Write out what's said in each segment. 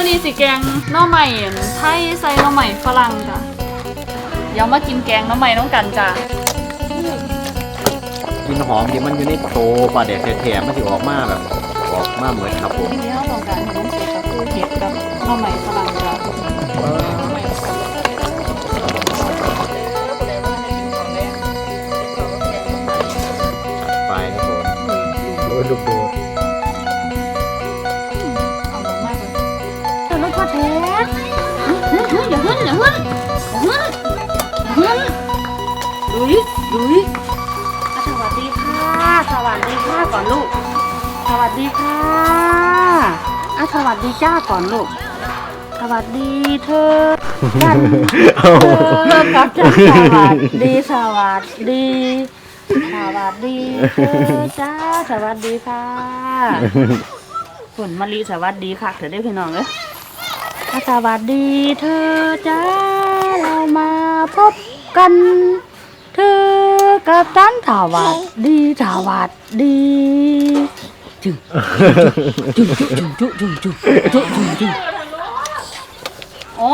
มื้อนี้สิแกงหน่อใหม่ไทยใส่หน่อใหม่ฝรั่งจ้ะเดี๋ยวมากินแกงหน่อใหม่น้องกันจ้ะกินหอมที่มันอยู่ในโตปลาแดดแท้ๆมันสิออกมาแบบออกมาเหมือนครับผมที่เราต้องการให้มันสุกก็คือเห็ดกับหน่อใหม่ฝรั่งจ้ะไปครับผมโอ้ยลูกโดด ดุยดุยอะสวัสดีค่ะ สวัสดีค่ะก่อนลูก สวัสดีค่ะอะสวัสดีจ้าก่อนลูก สวัสดีเธอกันเอาเธอกับจ้าสวัสดีสวัสดีสวัสดีเธอจ้าสวัสดีค่ะฝนมะลิสวัสดีค่ะเธอได้พี่น้องเอ้ยอะสวัสดีเธอจ้าเรามาพบกัน เธอกับฉันสวัสดีสวัสดีจุ๊จุ๊จุ๊จุ๊จุ๊จุ๊จุ๊จุ๊จุ๊จุ๊โอ้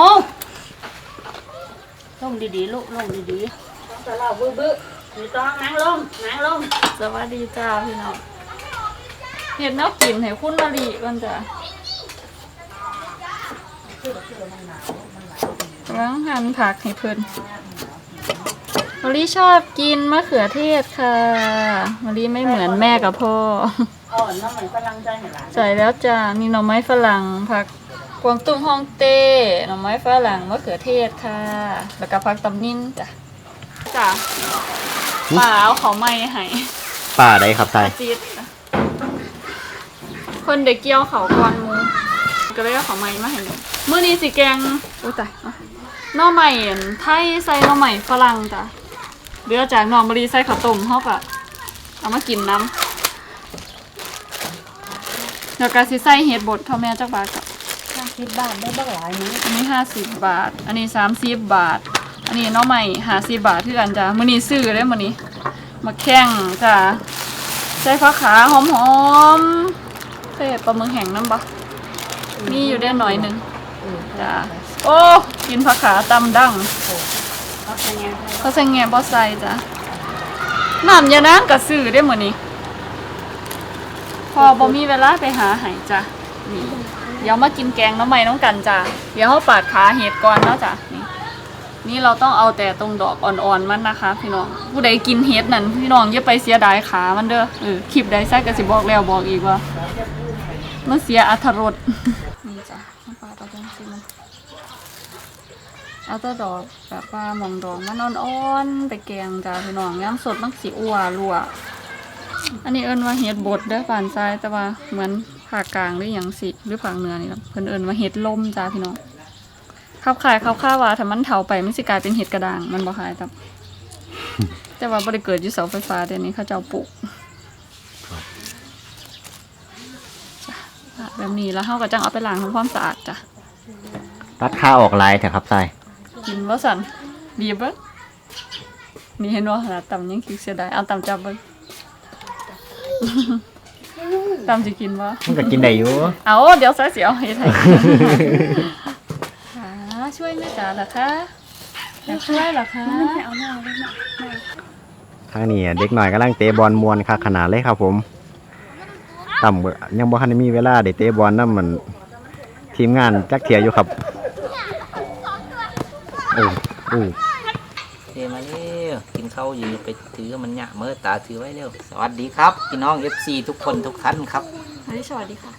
ลงดีๆลูกลงดีๆต้องตะเล่าบื้อบื้อไม่ต้องนั่งลงนั่งลงสวัสดีจ้าพี่น้องเห็นน้ำกินให้คุณมารีก่อนจ้ะล้างหั่นผักให้เพิ่น มารีชอบกินมะเขือเทศค่ะมารีไม่เหมือนแม่กับพ่ออ่อนน้ำมันฝรั่งใจให้หลานใส่แล้วจ้านี่หน่อไม้ฝรั่งผักกวางตุ้งฮ่องเต้หน่อไม้ฝรั่งมะเขือเทศค่ะ แล้วก็ผักตำนินจ้ะจ้ะป่าเอาเขาไม่ให้ป่าใดครับทรายจีดจ้ะคนเด็กเกี่ยวเขาก่อนหมูก็เลยเอาเขาไม่มาให้หนูมื้อนี้สิแกงอุ้ยตายอะหน่อใหม่ไทยใส่หน่อใหม่ฝรั่งจ้ะ เดือจากหน่อมะรีใส่ข้าวต้มเขาก็เอามากินน้ำเดี๋ยวกาสิใส่เห็ดบดเท่าแม่จักบาทกับห้าสิบบาทได้บ้างหลายนี้อันนี้ห้าสิบบาท อันนี้สามสิบบาท อันนี้หน้องใหม่หาสิบบาทที่กันจ้ะมื้อนี้ซื้อได้มื้อนี้มาแข้งจ้ะใส่ฟ้าขาหอมๆใส่ปลาหมึกแห้งน้ำปะมีอยู่ได้หน่อยหนึงจ้ะโอ้กินผักขาตำดัง เขาเป็นไงเขาใส่แง่บ่ใส่จ้ะน้ำยานางก็ซื้อได้มื้อนี้ พอบ่มีเวลาไปหาให้จ้ะนี่เดี๋ยวมากินแกงน้ำใหม่น้องกันจ้ะเดี๋ยวเขาปาดขาเห็ดก่อนเนาะจ้ะนี่นี่เราต้องเอาแต่ตรงดอกอ่อนๆมันนะคะ พี่น้องผู้ใดกินเห็ดนั่นพี่น้องอย่าไปเสียดายขามันเด้อเออคลิปใดใส่ก็สิบอกแล้วบอกอีกว่ามันเสียอรรรสนี่จ้ะจังสิมัน เอาแตัวดอกแบบว่าหมองดอกมันอ่อนๆไปแกงจ้ะพี่น้องย้ำสดมันสิอัวรัวอันนี้เอิ้นว่าเห็ดบดเด้อป่านซ้ายแต่ว่าเหมือนภาคกลางหรือหยังสิหรือภาคเหนือนี่ล่ะเพิ่นเอิ้นว่าเห็ดลมจ้าพี่น้องขับขายขับข้าวว่าถ้ามันเถาไปมันสิกลายเป็นเห็ดกระด้างมันบ่ขายแต่แต่ว่าบ่ได้เกิดอยู่เสาไฟฟ้าเดี๋ยวนี้เขาเจ้าปลูกแบบนี้แล้วเฮาก็จังเอาไปล้างทำความสะอาดจ้ะตัดค่าออกลายเถอะครับทราย กินบ่สั่นดีเบิ่งนี่เห็นบ่ขนาดตำยังคิดเสียดายเอาตำจับเบิ่งตำสิกินบ่มันก็กินได้อยู่เอาเดี๋ยวสายเสียวเฮ็ดให้ค่ะช่วยแม่จ๋าเหรอคะอยากช่วยเหรอคะเอาหน้าไว้หน่อยทางนี้เด็กหน่อยกำลังเตะบอลมวนค่ะขนาดเลยครับผมต่ำบ่ยังบ่ทันได้มีเวลาได้เตะบอลนำมันทีมงานจักเทียอยู่ครับโอ้โอ้เทมาเร็วกินข้าวอยู่ไปถือมันหยะเมื่อตาถือไว้เร็วสวัสดีครับพี่น้อง FC ทุกคนทุกท่านครับเฮ้ยสวัสดีค่ะ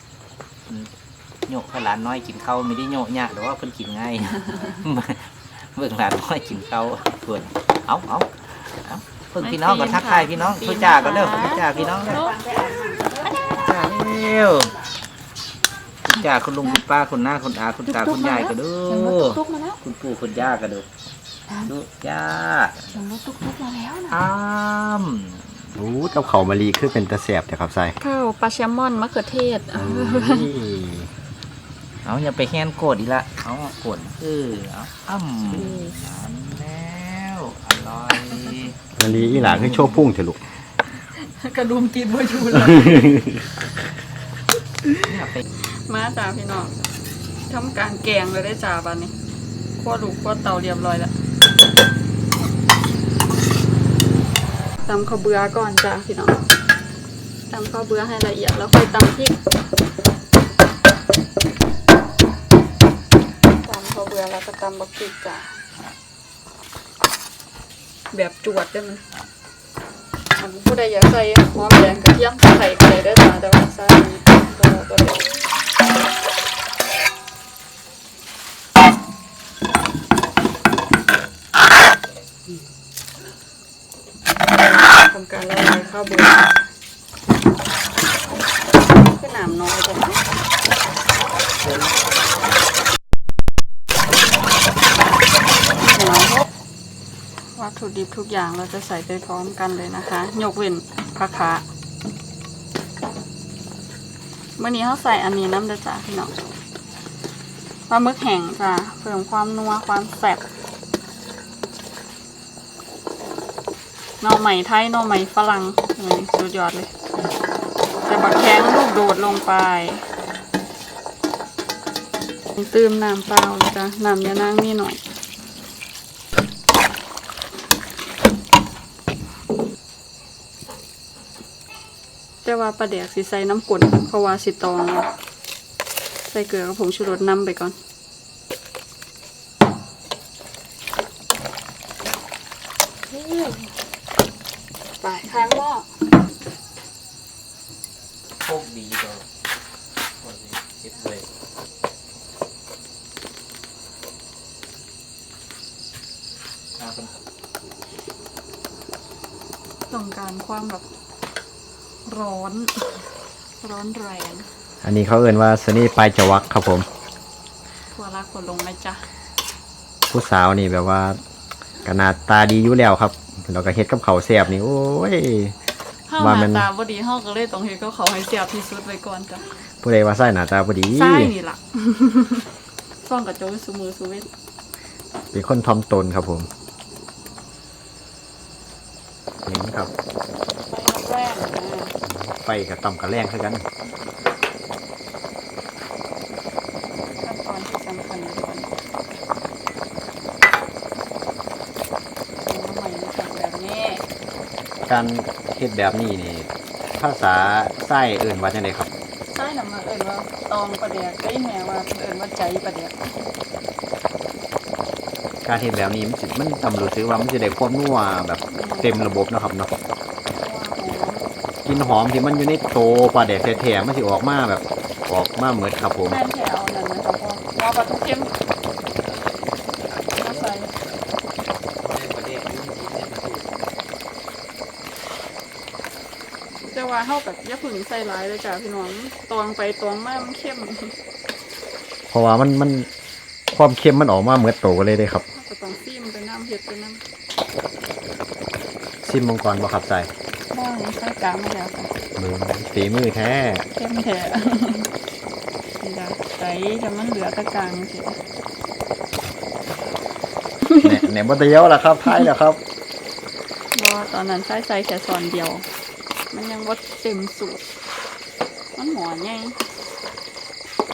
โยกให้หลานน้อยกินข้าวไม่ได้โยกหยะหรือว่าเพิ่นกินง่ายเบิ่งหลานน้อยกินข้าวทวนเอาเอาเอาเพิ่งพี่น้องก็ทักทายพี่น้องทุจ้าก็เร็วทุจ้าพี่น้องเร็วจ้าเร็วทุจ้าคุณลุงคุณป้าคุณน้าคุณอาคุณตาคุณยายก็ดูเสียงรถตุ๊กๆมาแล้วคุณปู่คุณย่าก็ดู ดูย่าเสียงรถตุ๊กๆมาแล้วนะอ้ามโอ้กับเขาวมะลีคือเป็นตะแสบเถอะครับทรายข้าวปลาแซลมอนมะเขือเทศโอ้ยเอาอย่าไปแค้นโกรธอีกละเอาโกรธเออเอาอ้ำทานแล้วอร่อยมะลีอีหลาคือโชว์พุ่งเถอะลูกกระดุมตีนบ่อยู่เลยเนี่ยไปมาจ้าพี่น้องเธทำการแกงเลยได้จ้าบันนี้คั่วลูกคั่วเตาเรียบร้อยแล้ว ตำข้าวเบื่อก่อนจ้าพี่น้องตำข้าวเบื่อให้ละเอียดแล้วค่อยตำพริกตำข้าวเบื่อแล้วก็ตำบักพริกจ้าแบบจวดได้มันอันผู้ใดอยากใส่หอมแดงกระเทียมใส่ก็ได้เด้อจ้าแต่ว่าใส่บ่บ่ได้ ทำการละลายข้าวเบื่อขึ้นน้ำน้อยจังวัตถุดิบทุกอย่างเราจะใส่ไปพร้อมกันเลยนะคะ ยกเว้นผักขาเมื่อนี้เขาใส่อันนี้น้ำเด้อจ้าพี่น้องปลาหมึกแห้งจ้าเพิ่มความนัวความแซ่บ นอใหม่ไทยนอใหม่ฝรั่งสุดยอดเลย แต่บักแข้งลูกโดดลงไปตืมน้ำเปล่าเลยจ้ะน้ำยานางนี่หน่อยแต่ว่าปลาแดกสิใส่น้ำกลนเพราะว่าสิตอง ใส่เกลือกับผงชูรสน้ำไปก่อน ไปค้างหม้อ โชคดีจังวันนี้คิดเลยอ่าเป็น ต้องการความแบบ ร้อน ร้อนแรงอันนี้เขาเอ่นว่าสนี่ปลายจวักครับผมทั่วรักคนลงนะจ๊ะผู้สาวนี่แบบว่าขนาดตาดีอยู่แล้วครับแล้วก็เฮ็ดกับเขาวแซ่บนี่โอ้ยห้าว่าหมัน้าน ตาบ่ดีเฮาก็เลยต้องเฮ็ดกับเขาวให้เสียบที่สุดไว้ก่อนจ้ะผู้ใดว่าใส่หน้าตาพอดี ใช่นี่ล่ะ ซ่องกับโจ้สุมือสุเวทเป็นคนทอมตนครับผมเห็นครับไปแรกนะ ไฟกับต่ำกับแรงคือกันขั้นตอนที่สำคัญเลยก่อนเอาใหม่มาทำแบบนี้การเฮ็ดแบบนี้นี่ ภาษาไส้เอื่นว่าจังไดครับ ใช่นำมาเอิ้นว่าตองประเดกได้แม่ว่าเอิ้นว่าใจประเดกการเฮ็ดแบบนี้มันสิมันตำรู้สึกว่ามันจะได้ความนัวแบบเต็มระบบเนาะครับเนาะ กลินหอมที่มันอยู่ในโตปลาแดกแท้ๆมันสิออกมาแบบ ออกมาเหมือนครับผม แม่นแถวนั่นนะครับพ่อว่าปลาทุกเค็มมาใส่ประเด็นยุ่งที่เนี่ยมันถูกแต่ว่าเฮากับอย่าพึ่งใส่หลายเลยจ้ะพี่น้องตองไปตองมามันเข้มเพราะว่ามันมันความเค็มมันออกมาเหมือนโตเลยเด้ครับ ก็ต้องซีมไปน้ำเห็ดไปน้ซิมมังกรบ่ครับใส่ำ บ้างใส่กลางมาแล้วค่ะมือฝีมือแท้เข้มแท้นี่จ้ะใส่จะมันเหลือแตะกลางสิแหน่แหน่บ่เดียวล่ะครับท้ายแล้วครับบ่ตอนนั้นใส่ใส่แค่ซอนเดียว มันยังว่าเต็มสูตร มันหมอนไง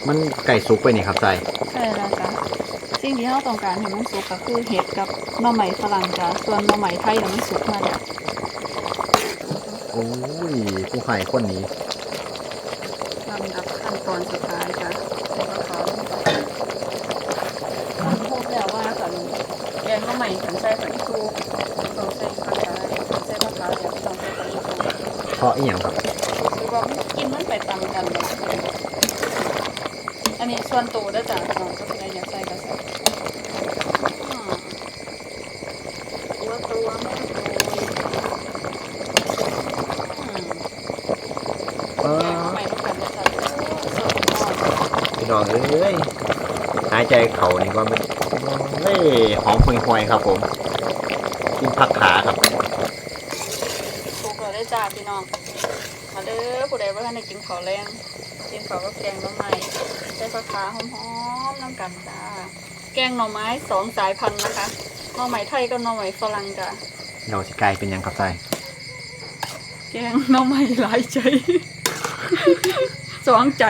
มันไก่สุกไปนี่ครับใส่ใช่แล้วจ้ะสิ่งที่เราต้องการให้มันสุกก็คือเห็ดกับหน่อไม้ฝรั่งจ้ะส่วนหน่อไม้ไทยน่ะมันสุกมาแล้ว โอ้ยผู้ให้คนนี้ลำดับขั้นตอนสุดท้ายจ้ะใส่มะพร้าวลงไปพูดแล้วว่าขันแกงข้าวใหม่ขันใส่ผักอีตูต้องใส่ผักกาดขันใส่มะพร้าวเดี๋ยวต้องใส่ผักอีตูเพราะอีหยังครับคือว่ามันกินมันไปตามกันเลยอันนี้ส่วนตัวได้อจ้ะน้องก็เป็นอยากใส่ก็ใส่อืมตัวตัวแม่ตัวอืม เอ แกง อ ข้าวใหม่ต้องกันได้อจ้ะเออสดยอด พี่น้ องเอ้ยหายใจเขานี่ว่ามันเฮ้ยหอมห่วยๆครับผมกินผักขาครับถูกเลยได้อจ้าพี่น้องมาเด้อผู้ใดว่าท่านได้กินข้าวแรงกินข้าวกับแกงหน่อไม้ใส่ผักขาหอมๆน้ำกันจ้าแกงหน่อไม้สองสายพันธุ์นะคะหน่อไม้ไทยกับหน่อไม้ฝรั่งจ้าเราสิกลายเป็นหยังครับใส่แกงหน่อไม้หลายใจสองใจ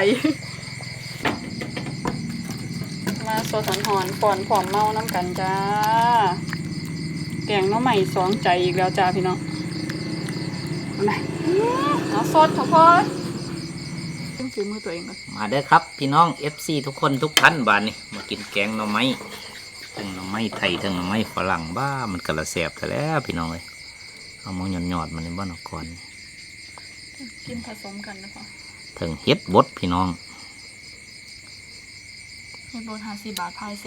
มาโซ สันหอนป่อนผอมเมาน้ำกันจ้าแกงหน้อใหม่สองใจอีกแล้วจ้าพี่น้องเอาไหนเอาสดข้าวโพดต้องฝีมือตัวเองก่อนมาเด้อครับ พี่น้อง FC ทุกคนทุกท่านบ้านนี่มากินแกงหน่อไม้ทั้งหน่อไม้ไทยทั้งหน่อไม้ฝรั่งบ้ามันกระแสบแต่แล้วพี่น้องเลยเอามองหยอดๆมันในบ้านออกก่อนกินผสมกันนะคะถึงเฮ็ดบดพี่น้อง ให้โบนหาสี่บาทพายเซ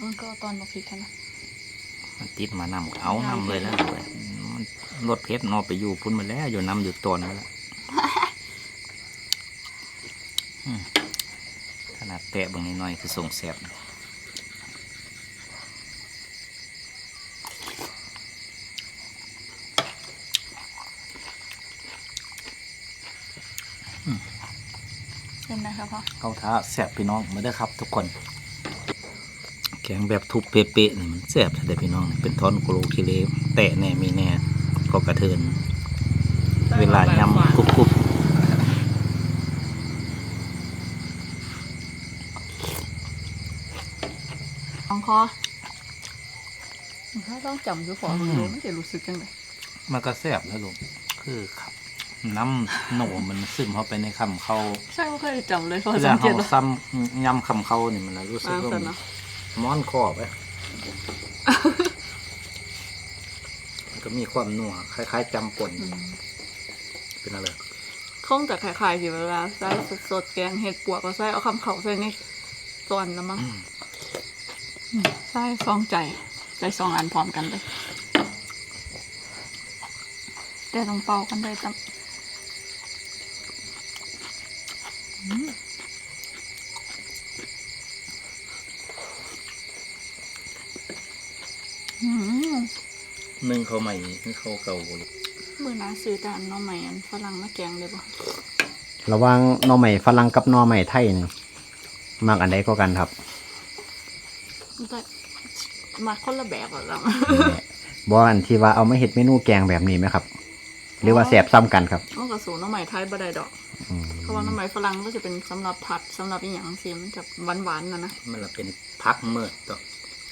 มันก็เอาตอนมาพริกกันนะมันติดมานำเอานำเลยแล้วเลยมันรถเพชรนอไปอยู่พุ่นมาแล้ว อยู่นำอยู่ตนมาแล้วอืมขนาดแตะเบางนิดหน่อยคือส่งแสบ Ừ. เป็นไงครับพ่อ เข้าท้าแสบพี่น้องมาเด้ครับ ทุกคนแข็งแบบทุบเป๊ะๆนี่มันแสบแต่พี่น้อง เป็นท่อนโคโลคิเลแตะแน่มีแน่ก็กระเทินเวลายำกุบกรุบลองคอถ้าต้องจำอยู่พอมันรู้ไม่จะรู้สึกจังเลยมันก็แสบแล้วลูกคือครับ น้ำโหนมันซึมเข้าไปในคำเขาใช่ไม่เคยจำเลยพอเวสัลางเกตเขาว่า ซ้ำยำคำเขานี่มันรู้สึกอ่าว่าสัมันนเนาะม้อนคอไปมันก็มีความนัวคล้ายๆจำปนเป็นอะไรคงจะคล้ายๆที่เวลาใส่สดๆแกงเห็ดปวกก็ใส่เอาคำเขาใส่ในส่วนแล้วมั้งอืมใส่ซองใจใส่ซองอันพร้อมกันเลยแต่ต้องเป่ากันได้ตั้งอืมอืม นึ่งเขาใหม่นึ่งเขาเก่าบ่ลูกมือน้าซื้อแต่อันหน้องใหม่อันฝรั่งมาแกงเลยปะระหว่างหน่อใหม่ฝรั่งกับหน่อใหม่ไทยนี่มากอันใดก็กันครับแต่มาคนละแบบอะเราบ่อันที่ว่าเอามาเฮ็ดเมนูแกงแบบนี้ไหมครับ หรือว่าแสบซ้ำกันครับต้องกระสูน้องใหม่ไทยบ่ได้ดอกอืมเพราะว่าน้องใหม่ฝรั่งก็จะเป็นสำหรับผัดสำหรับอีหยังสิมันจะหวานๆนะนะมันละเป็นพักเมิดต่อ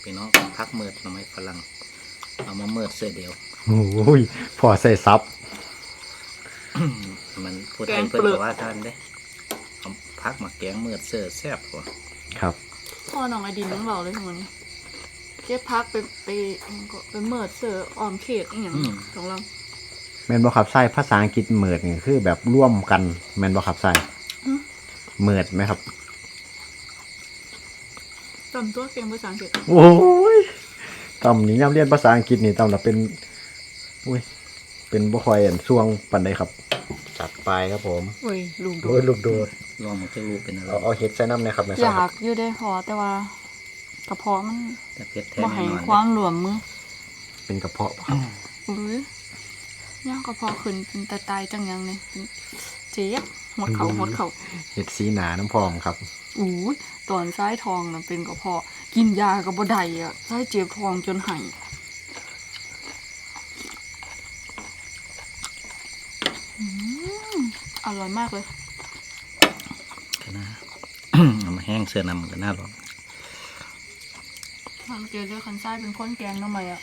พี่น้องพักเมิดทำไมฝรั่ง เอามาเมิดเสื้อเดียว โอ้ยพอใส่ซับ มันพูดไทยเพื่อนบอกว่าท่านเด้เอาพักมาแกงเมิดเสื้อแซ่บกว่าครับ พ่อน้องไอดินน้องเราเลยทั้งหมดนี้เก็บพักไปไปก็ไปเมิดเสือออมเขตอีหยังของเราแม่นบ่ครับใส่ภาษาอังกฤษเหมิดนี่คือแบบร่วมกัน แม่นบ่ครับใส่เหมิดไหมครับจำตัวเก่งภาษาอังกฤษโอ้ย ตำนี้ย่ำเรียนภาษาอังกฤษนี่ตำละเป็นอุ้ยเป็นบ่ค่อยอันช่วงปันใดครับจัดไปครับผมเฮ้ยลุงดูโอ้ยลูกโดดลองมันจะรู้เป็นอะไรเอาเอาเฮ็ดใส่น้ำนะครับแม่อใส่ยาครักบอยู่ได้พอแต่ว่ากระเพาะมันแต่เผ็ดแท้บ่แน่ให้นอนความหลวมมือเป็นกระเพาะครับ อุ้ยย่างกระเพาะขึ้นเป็นตาตายจังยังเลยเป็น เจี๊ยบหดเขาหดเขาเฮ็ดสีหนาน้ำพองครับอู้ยตอนซ้ายทองนะเป็นกระเพาะกินยากับบ่ได้อะซ้ายเจ็บทองจนไหายอืมอร่อยมากเลยก็น่าเอามาแห้งเสื้อนำก็น่าร้อนทางเจอเรื่องคันซ้ายเป็นคนแกงทำไมอะ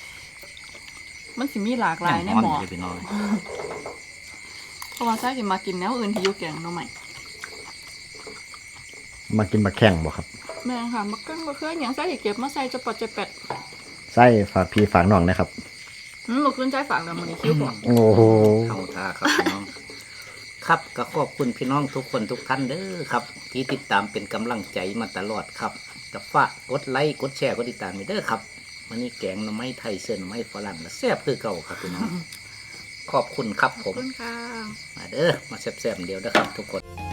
มันสิมีหลากหลายในยังหมอ เลยพี่น้องเพราะว่าซ้ายสิมากินแนวอื่นที่อยู่แกงทำไมมากินมาแข่งบ่ครับแม่งค่ะมาเกิ้งมาเคลื่อนอย่างซ้ายสิเก็บมาใส่จะปอดจะแปดใส่ฝากพี่ฝากน้องนะครับ อืมมาขึ้นซ้ายฝากแล้วมันนี่คิ้วบอกโอ้โหเข้าท่าครับพี่น้อง ครับก็ขอบคุณพี่น้องทุกคนทุกท่านเด้อครับ ที่ติดตามเป็นกำลังใจมาตลอดครับก็ฝากกดไลค์กดแชร์กดติดตามไปเด้อครับวันนี้แกงหน่อไม้ไทยเสื้อหน่อไม้ฝรั่งและแซ่บคือเก่าครับพี่น้อง ขอบคุณครับขผอบมคุณค่ะ มาเด้อ มาแซ่บๆเดียวนะครับทุกคน